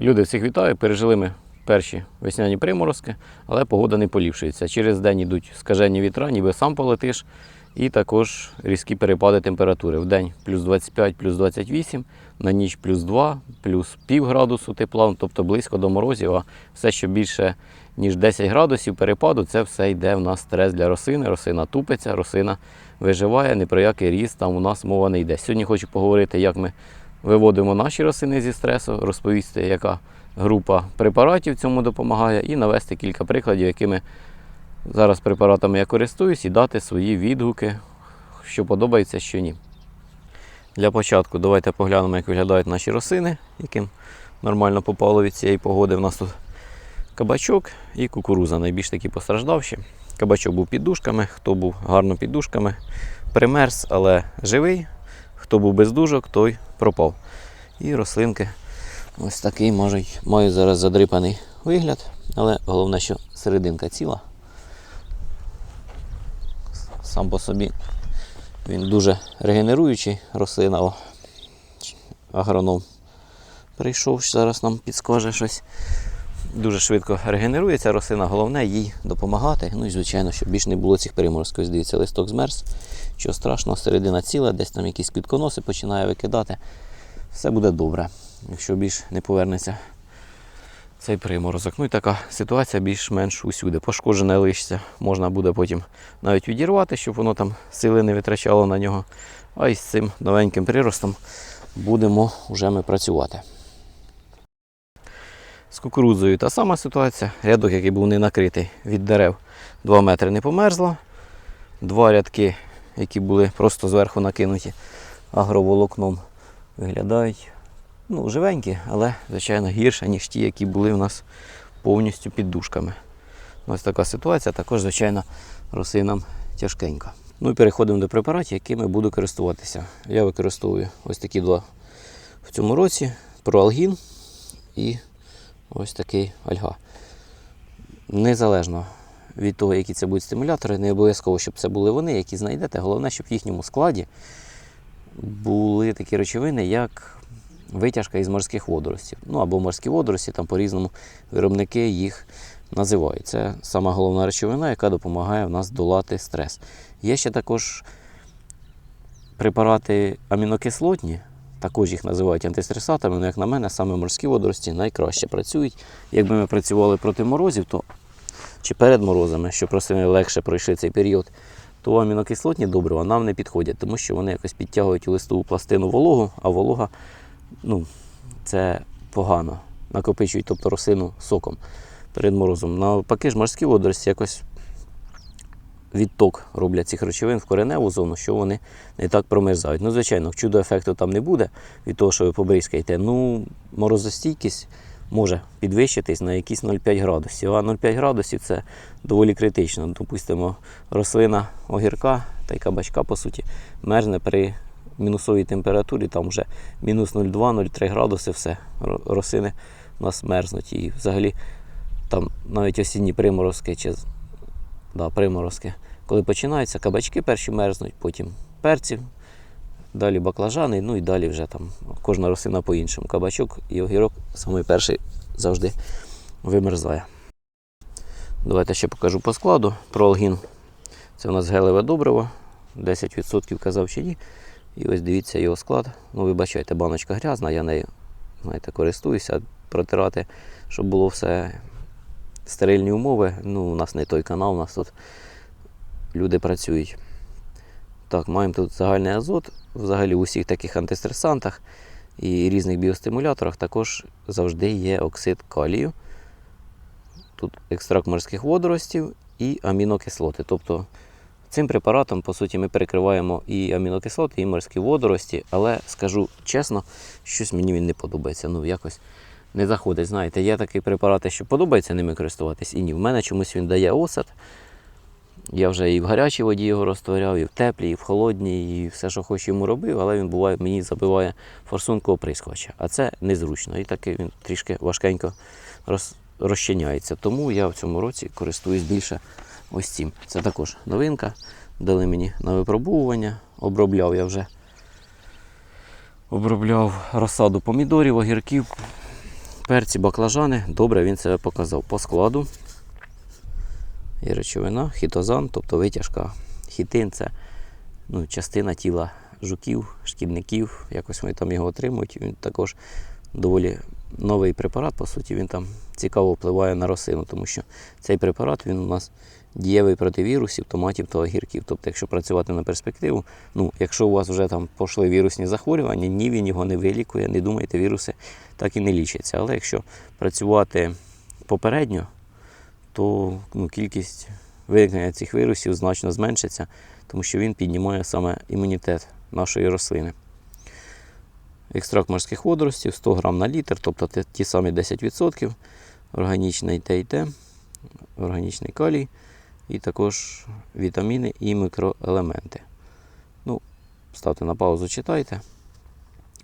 Люди всіх вітаю, пережили ми перші весняні приморозки, але погода не поліпшується. Через день йдуть скажені вітра, ніби сам полетиш, і також різкі перепади температури. В день плюс 25, плюс 28, на ніч плюс 2, плюс пів градусу тепла, тобто близько до морозів, а все, що більше ніж 10 градусів перепаду, це все йде в нас стрес для рослини. Рослина тупиться, рослина виживає, ні про який ріст там у нас мова не йде. Сьогодні хочу поговорити, як ми виводимо наші рослини зі стресу, розповісти, яка група препаратів цьому допомагає, і навести кілька прикладів, якими зараз препаратами я користуюсь, і дати свої відгуки, що подобається, що ні. Для початку давайте поглянемо, як виглядають наші рослини, яким нормально попало від цієї погоди. У нас тут кабачок і кукуруза найбільш такі постраждавші. Кабачок був під дужками, хто був гарно під дужками, примерз, але живий. Хто був без дужок, той пропав. І рослинки ось такий можуть, мають зараз задрипаний вигляд, але головне, що серединка ціла. Сам по собі він дуже регенеруючий рослина. О, агроном прийшов, зараз нам підскаже щось. Дуже швидко регенерується рослина, головне їй допомагати. Ну і звичайно, щоб більш не було цих переморозків. Дивіться, листок змерз, що страшного, середина ціла, десь там якісь квітконоси починає викидати. Все буде добре, якщо більш не повернеться цей приморозок. Ну і така ситуація більш-менш усюди. Пошкоджене листя можна буде потім навіть відірвати, щоб воно там сили не витрачало на нього. А із цим новеньким приростом будемо вже ми працювати. З кукурудзою та сама ситуація. Рядок, який був не накритий від дерев 2 метри не померзло. Два рядки, які були просто зверху накинуті агроволокном, виглядають ну, живенькі, але, звичайно, гірше, ніж ті, які були у нас повністю під дужками. Ось така ситуація, також, звичайно, рослинам тяжкенько. Ну і переходимо до препаратів, якими буду користуватися. Я використовую ось такі два в цьому році: проалгін і ось такий альга. Незалежно від того, які це будуть стимулятори, не обов'язково, щоб це були вони, які знайдете. Головне, щоб в їхньому складі були такі речовини, як витяжка із морських водоростів. Ну або морські водорості, там по-різному виробники їх називають. Це сама головна речовина, яка допомагає в нас долати стрес. Є ще також препарати амінокислотні, також їх називають антистресатами, але, як на мене, саме морські водорості найкраще працюють. Якби ми працювали проти морозів, то чи перед морозами, щоб рослини легше пройшли цей період, то амінокислотні добрива нам не підходять, тому що вони якось підтягують у листову пластину вологу, а волога ну, це погано. Накопичують тобто рослину соком перед морозом. Навпаки ж морські водорості якось відток роблять цих речовин в кореневу зону, що вони не так промерзають. Ну, звичайно, чудо ефекту там не буде від того, що ви побризкаєте. Ну, морозостійкість може підвищитись на якісь 0,5 градусів. А 0,5 градусів це доволі критично. Допустимо, рослина огірка та й кабачка, по суті, мерзне при мінусовій температурі, там вже мінус 0,2-0,3 градуси, все, рослини у нас мерзнуть. І взагалі там навіть осінні приморозки чи да, приморозки, коли починаються, кабачки перші мерзнуть, потім перці, далі баклажани, ну і далі вже там кожна рослина по-іншому. Кабачок і огірок самий перший завжди вимерзає. Давайте ще покажу по складу. Проалгін. Це у нас гелеве добриво. 10% казав чи ні. І ось дивіться його склад. Ну, ви баночка грязна, я нею знаєте, користуюся, протирати, щоб було все стерильні умови. Ну, у нас не той канал, у нас тут люди працюють. Так, маємо тут загальний азот. Взагалі у всіх таких антистресантах і різних біостимуляторах також завжди є оксид калію. Тут екстракт морських водоростів і амінокислоти. Тобто цим препаратом, по суті, ми перекриваємо і амінокислоти, і морські водорості, але скажу чесно, щось мені він не подобається. Ну, якось не заходить. Знаєте, є такі препарати, що подобається ними користуватись, і ні. В мене чомусь він дає осад. Я вже і в гарячій воді його розтворяв, і в теплій, і в холодній, і все, що хочу йому робив, але він буває, мені забиває форсунку оприскувача. А це незручно. І таки він трішки важкенько роз, розчиняється. Тому я в цьому році користуюсь більше ось цим. Це також новинка. Дали мені на випробовування. Обробляв я вже. Обробляв розсаду помідорів, огірків. Перці баклажани, добре він себе показав по складу. І речовина, хітозан, тобто витяжка. Хітин це ну, частина тіла жуків, шкідників, якось вони там його отримують. Він також доволі новий препарат, по суті, він там цікаво впливає на рослину, тому що цей препарат він у нас дієвий проти вірусів, томатів та огірків. Тобто, якщо працювати на перспективу, ну, якщо у вас вже там пішли вірусні захворювання, ні, він його не вилікує, не думайте, віруси так і не лічаться. Але якщо працювати попередньо, то ну, кількість виникнення цих вірусів значно зменшиться, тому що він піднімає саме імунітет нашої рослини. Екстракт морських водоростів 100 грам на літр, тобто ті самі 10%, органічний те, органічний калій, і також вітаміни і мікроелементи. Ну, ставте на паузу, читайте.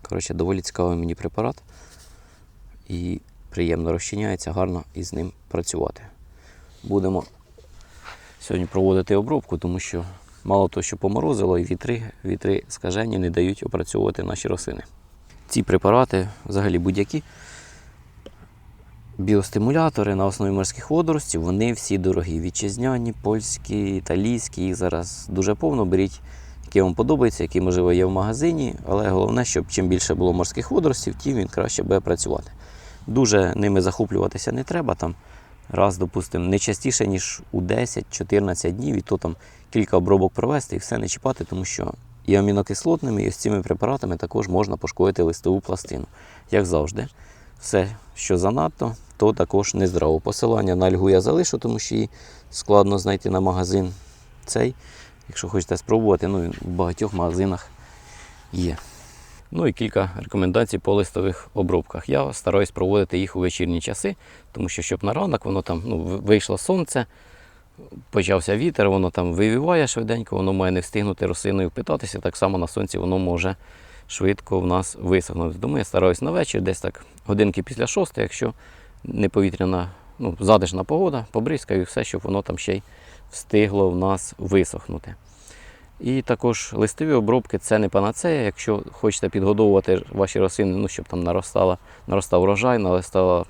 Коротше, доволі цікавий мені препарат. І приємно розчиняється, гарно із ним працювати. Будемо сьогодні проводити обробку, тому що мало того, що поморозило, і вітри, вітри скажені не дають опрацьовувати наші рослини. Ці препарати, взагалі будь-які біостимулятори на основі морських водоростів, вони всі дорогі. Вітчизняні, польські, італійські, їх зараз дуже повно. Беріть, які вам подобаються, які, можливо, є в магазині, але головне, щоб чим більше було морських водоростів, тим він краще буде працювати. Дуже ними захоплюватися не треба. Там раз, допустимо, не частіше, ніж у 10-14 днів, і то там кілька обробок провести і все не чіпати, тому що і амінокислотними, і з цими препаратами також можна пошкодити листову пластину. Як завжди, все, що занадто, то також нездраво. Посилання на альгу я залишу, тому що її складно знайти на магазин цей. Якщо хочете спробувати, ну в багатьох магазинах є. Ну і кілька рекомендацій по листових обробках. Я стараюсь проводити їх у вечірні часи, тому що щоб на ранок воно там ну, вийшло сонце, почався вітер, воно там вивіває швиденько, воно має не встигнути рослиною впитатися. Так само на сонці воно може швидко в нас висохнути. Тому я стараюсь на вечір, десь так годинки після шостої, якщо не повітряна, ну, задишна погода, побризкаю все, щоб воно там ще й встигло в нас висохнути. І також листові обробки це не панацея. Якщо хочете підгодовувати ваші рослини, ну, щоб там наростала, наростав урожай, наростала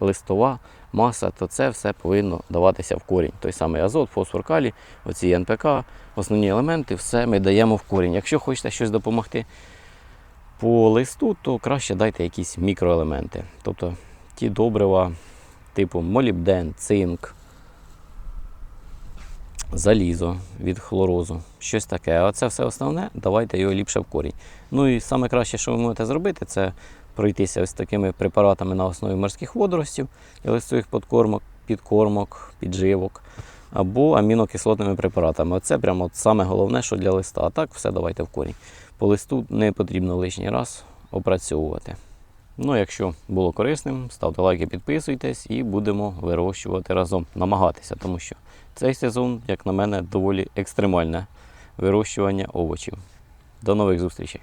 листова маса, то це все повинно даватися в корінь. Той самий азот, фосфор, калій, оці НПК, основні елементи, все ми даємо в корінь. Якщо хочете щось допомогти по листу, то краще дайте якісь мікроелементи. Тобто ті добрива, типу молібден, цинк, залізо від хлорозу, щось таке. А це все основне, давайте його ліпше в корінь. Ну і саме краще, що ви можете зробити, це пройтися ось такими препаратами на основі морських водоростів і листових подкормок, підкормок, підживок або амінокислотними препаратами. Оце прямо саме головне, що для листа. А так все давайте в корінь. По листу не потрібно лишній раз опрацьовувати. Ну, якщо було корисним, ставте лайки, підписуйтесь і будемо вирощувати разом, намагатися, тому що цей сезон, як на мене, доволі екстремальне вирощування овочів. До нових зустрічей!